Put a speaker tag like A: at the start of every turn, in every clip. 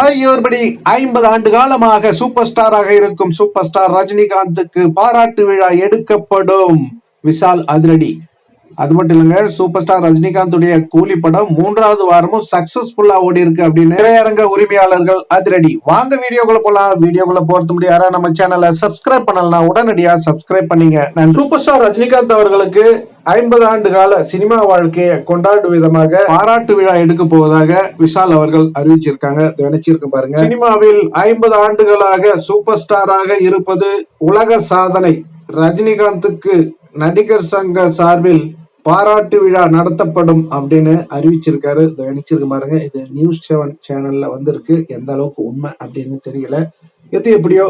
A: ஐயோர்படி ஐம்பது ஆண்டு காலமாக சூப்பர் ஸ்டாராக இருக்கும் சூப்பர் ஸ்டார் ரஜினிகாந்துக்கு பாராட்டு விழா எடுக்கப்படும். விஷால் அதிரடி. அது மட்டும் இல்லைங்க சூப்பர் ஸ்டார் ரஜினிகாந்துடைய கூலி படம் மூன்றாவது வாரமும் சக்சஸ்ஃபுல்லா ஓடி இருக்கு அப்படின்னு திரையரங்க உரிமையாளர்கள் அதிரடி. வாங்க வீடியோக்குள்ள போலாம். வீடியோக்குள்ள போறது முடியாத. நம்ம சேனலை சப்ஸ்கிரைப் பண்ணலாம் உடனடியா சப்ஸ்கிரைப் பண்ணீங்க. நான் சூப்பர் ஸ்டார் ரஜினிகாந்த் அவர்களுக்கு ஐம்பது ஆண்டு கால சினிமா வாழ்க்கையை கொண்டாடும் விதமாக பாராட்டு விழா எடுக்க போவதாக விஷால் அவர்கள் அறிவிச்சிருக்காங்க. நினைச்சிருக்கு பாருங்க. சினிமாவில் ஐம்பது ஆண்டுகளாக சூப்பர் ஸ்டாராக இருப்பது உலக சாதனை. ரஜினிகாந்துக்கு நடிகர் சங்க சார்பில் பாராட்டு விழா நடத்தப்படும் அப்படின்னு அறிவிச்சிருக்காரு. நினைச்சிருக்கு பாருங்க. இது நியூஸ் செவன் சேனல்ல வந்திருக்கு. எந்த அளவுக்கு உண்மை அப்படின்னு தெரியல. எது எப்படியோ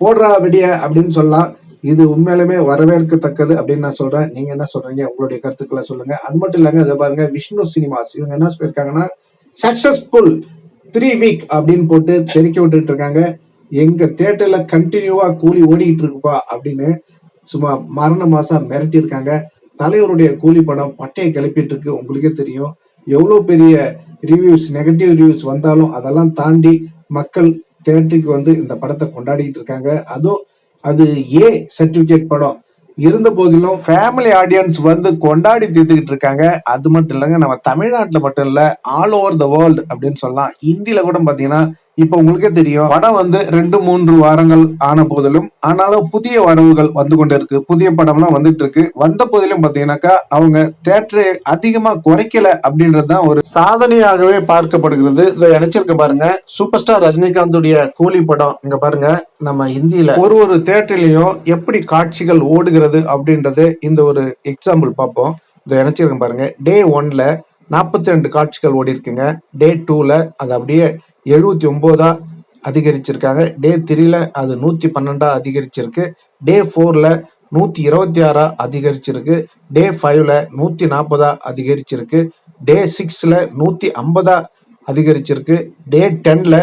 A: போடுறா விடிய அப்படின்னு சொல்லலாம். இது உண்மையிலுமே வரவேற்கத்தக்கது அப்படின்னு நான் சொல்றேன். நீங்க என்ன சொல்றீங்க? உங்களுடைய கருத்துக்களை சொல்லுங்க. அது மட்டும் இல்லைங்க இதை பாருங்க விஷ்ணு சினிமாஸ். இவங்க என்ன சொல்லியிருக்காங்கன்னா சக்சஸ்ஃபுல் த்ரீ வீக் அப்படின்னு போட்டு தெரிக்க விட்டுட்டு இருக்காங்க. எங்க தேட்டர்ல கண்டினியூவா கூலி ஓடிக்கிட்டு இருக்குப்பா அப்படின்னு சும்மா மரண மாசம் மிரட்டி இருக்காங்க. தலைவருடைய கூலி படம் பட்டையை கிளப்பிட்டு இருக்கு. உங்களுக்கே தெரியும். எவ்வளவு பெரிய ரிவ்யூஸ் நெகட்டிவ் ரிவ்யூஸ் வந்தாலும் அதெல்லாம் தாண்டி மக்கள் தேட்டருக்கு வந்து இந்த படத்தை கொண்டாடிட்டு இருக்காங்க. அதுவும் அது ஏ சர்டிபிகேட் படம். இருந்த போதிலும் ஃபேமிலி ஆடியன்ஸ் வந்து கொண்டாடி தீர்த்துக்கிட்டு இருக்காங்க. அது மட்டும் இல்லைங்க நம்ம தமிழ்நாட்டில் மட்டும் இல்லை ஆல் ஓவர் த வேர்ல்டு அப்படின்னு சொல்லலாம். இந்தியில கூட பார்த்தீங்கன்னா இப்ப உங்களுக்கே தெரியும் படம் வந்து ரெண்டு மூன்று வாரங்கள் ஆன போதிலும் ஆனாலும் புதிய வரவுகள் வந்து கொண்டு இருக்கு. புதிய படம்லாம் வந்துட்டு இருக்கு. வந்த போதிலும் பாத்தீங்கன்னாக்கா அவங்க தேட்டரை அதிகமா குறைக்கல அப்படின்றதுதான் ஒரு சாதனையாகவே பார்க்கப்படுகிறது. இதை நினைச்சிருக்க பாருங்க சூப்பர் ஸ்டார் ரஜினிகாந்துடைய கூலி படம் இங்க பாருங்க. நம்ம இந்தியில ஒரு ஒரு தேட்டர்லயும் எப்படி காட்சிகள் ஓடுகிறது அப்படின்றது இந்த ஒரு எக்ஸாம்பிள் பார்ப்போம். இதை நினைச்சிருக்க பாருங்க. டே ஒன்ல நாற்பத்தி ரெண்டு காட்சிகள் ஓடி இருக்குங்க டே டூல அது அப்படியே எழுபத்தி ஒம்போதா அதிகரிச்சிருக்காங்க. டே த்ரீல அது நூத்தி பன்னெண்டா அதிகரிச்சிருக்கு. டே ஃபோர்ல நூத்தி இருபத்தி ஆறா அதிகரிச்சிருக்கு. டே ஃபைவ்ல நூத்தி நாற்பதா அதிகரிச்சிருக்கு. டே சிக்ஸ்ல நூத்தி ஐம்பதா அதிகரிச்சிருக்கு. டே டென்ல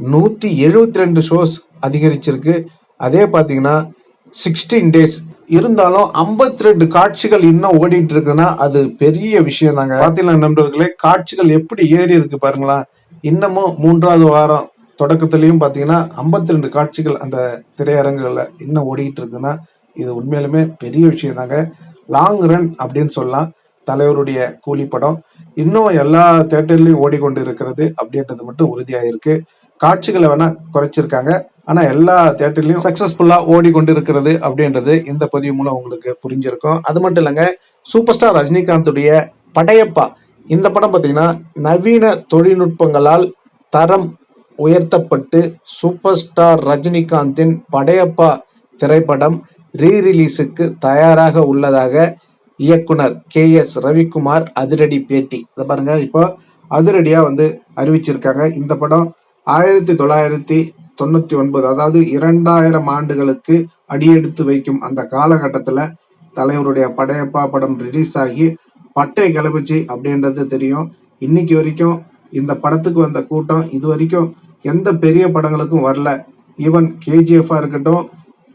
A: நூத்தி எழுபத்தி ரெண்டு ஷோஸ் அதிகரிச்சிருக்கு. அதே பாத்தீங்கன்னா சிக்ஸ்டீன் டேஸ் இருந்தாலும் 52 ரெண்டு காட்சிகள் இன்னும் ஓடிட்டு இருக்குன்னா அது பெரிய விஷயம் தாங்க பாத்தீங்கன்னா நண்பர்களே காட்சிகள் எப்படி ஏறி இருக்கு பாருங்களா இன்னமும் மூன்றாவது வாரம் தொடக்கத்திலையும் பார்த்தீங்கன்னா ஐம்பத்தி ரெண்டு காட்சிகள் அந்த திரையரங்குகளில் இன்னும் ஓடிக்கிட்டு இருக்குன்னா இது உண்மையிலுமே பெரிய விஷயம் தாங்க லாங் ரன் அப்படின்னு சொல்லலாம். தலைவருடைய கூலி படம் இன்னும் எல்லா தேட்டர்லையும் ஓடிக்கொண்டு இருக்கிறது அப்படின்றது மட்டும் உறுதியாயிருக்கு. காட்சிகளை வேணா குறைச்சிருக்காங்க. ஆனா எல்லா தேட்டர்லயும் சக்சஸ்ஃபுல்லா ஓடிக்கொண்டு இருக்கிறது அப்படின்றது இந்த பதிவு மூலம் உங்களுக்கு புரிஞ்சிருக்கும். அது மட்டும் இல்லைங்க சூப்பர் ஸ்டார் ரஜினிகாந்துடைய படையப்பா இந்த படம் பார்த்தீங்கன்னா நவீன தொழில்நுட்பங்களால் தரம் உயர்த்தப்பட்டு சூப்பர் ஸ்டார் ரஜினிகாந்தின் படையப்பா திரைப்படம் ரீ ரிலீஸுக்கு தயாராக உள்ளதாக இயக்குனர் கே எஸ் ரவிக்குமார் அதிரடி பேட்டி. இதை பாருங்க இப்போ அதிரடியாக வந்து அறிவிச்சிருக்காங்க. இந்த படம் ஆயிரத்தி தொள்ளாயிரத்தி தொண்ணூத்தி ஒன்பது அதாவது இரண்டாயிரம் ஆண்டுகளுக்கு அடியெடுத்து வைக்கும் அந்த காலகட்டத்தில் தலைவருடைய படையப்பா படம் ரிலீஸ் ஆகி பட்டை கிளப்பிச்சு அப்படின்றது தெரியும். இன்னைக்கு வரைக்கும் இந்த படத்துக்கு வந்த கூட்டம் இது வரைக்கும் எந்த பெரிய படங்களுக்கும் வரல. ஈவன் கேஜிஎஃபா இருக்கட்டும்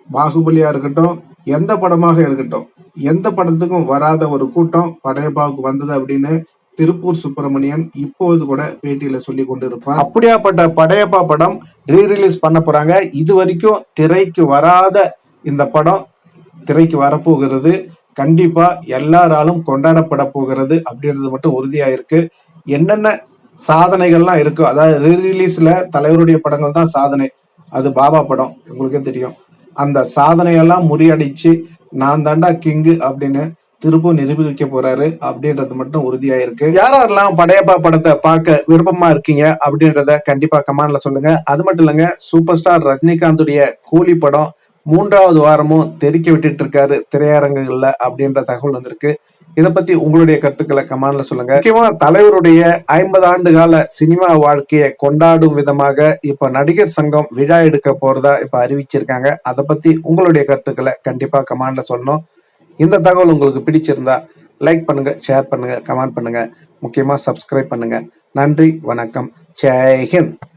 A: பாகுபலியா இருக்கட்டும் எந்த படமாக இருக்கட்டும் எந்த படத்துக்கும் வராத ஒரு கூட்டம் படையப்பாவுக்கு வந்தது அப்படின்னு திருப்பூர் சுப்பிரமணியன் இப்போது கூட பேட்டியில சொல்லி கொண்டிருப்பார். அப்படியாப்பட்ட படையப்பா படம் ரீ ரிலீஸ் பண்ண போறாங்க. இது வரைக்கும் திரைக்கு வராத இந்த படம் திரைக்கு வரப்போகிறது. கண்டிப்பா எல்லாராலும் கொண்டாடப்பட போகிறது அப்படின்றது மட்டும் உறுதியா இருக்கு. என்னென்ன சாதனைகள்லாம் இருக்கோ அதாவது ரீ ரிலீஸ்ல தலைவருடைய படங்கள் தான் சாதனை. அது பாபா படம் உங்களுக்கே தெரியும். அந்த சாதனையெல்லாம் முறியடிச்சு நான் தாண்டா கிங்கு அப்படின்னு திரும்ப நிரூபிக்க போறாரு அப்படின்றது மட்டும் உறுதியா இருக்கு. யாரெல்லாம் படையப்பா படத்தை பார்க்க விருப்பமா இருக்கீங்க அப்படின்றத கண்டிப்பா கமெண்ட்ல சொல்லுங்க. அது மட்டும் இல்லைங்க சூப்பர் ஸ்டார் ரஜினிகாந்துடைய கூலி படம் மூன்றாவது வாரமும் தெரிக்க விட்டுட்டு இருக்காரு திரையரங்குகள்ல அப்படின்ற தகவல் வந்திருக்கு. இத பத்தி உங்களுடைய கருத்துக்களை கமான்ல சொல்லுங்க. முக்கியமா தலைவருடைய ஐம்பது ஆண்டு கால சினிமா வாழ்க்கையை கொண்டாடும் விதமாக இப்ப நடிகர் சங்கம் விழா எடுக்க போறதா இப்ப அறிவிச்சிருக்காங்க. அதை பத்தி உங்களுடைய கருத்துக்களை கண்டிப்பா கமான்ல சொல்லணும். இந்த தகவல் உங்களுக்கு பிடிச்சிருந்தா லைக் பண்ணுங்க ஷேர் பண்ணுங்க கமெண்ட் பண்ணுங்க. முக்கியமா சப்ஸ்கிரைப் பண்ணுங்க. நன்றி வணக்கம். ஜெய்ஹிந்த்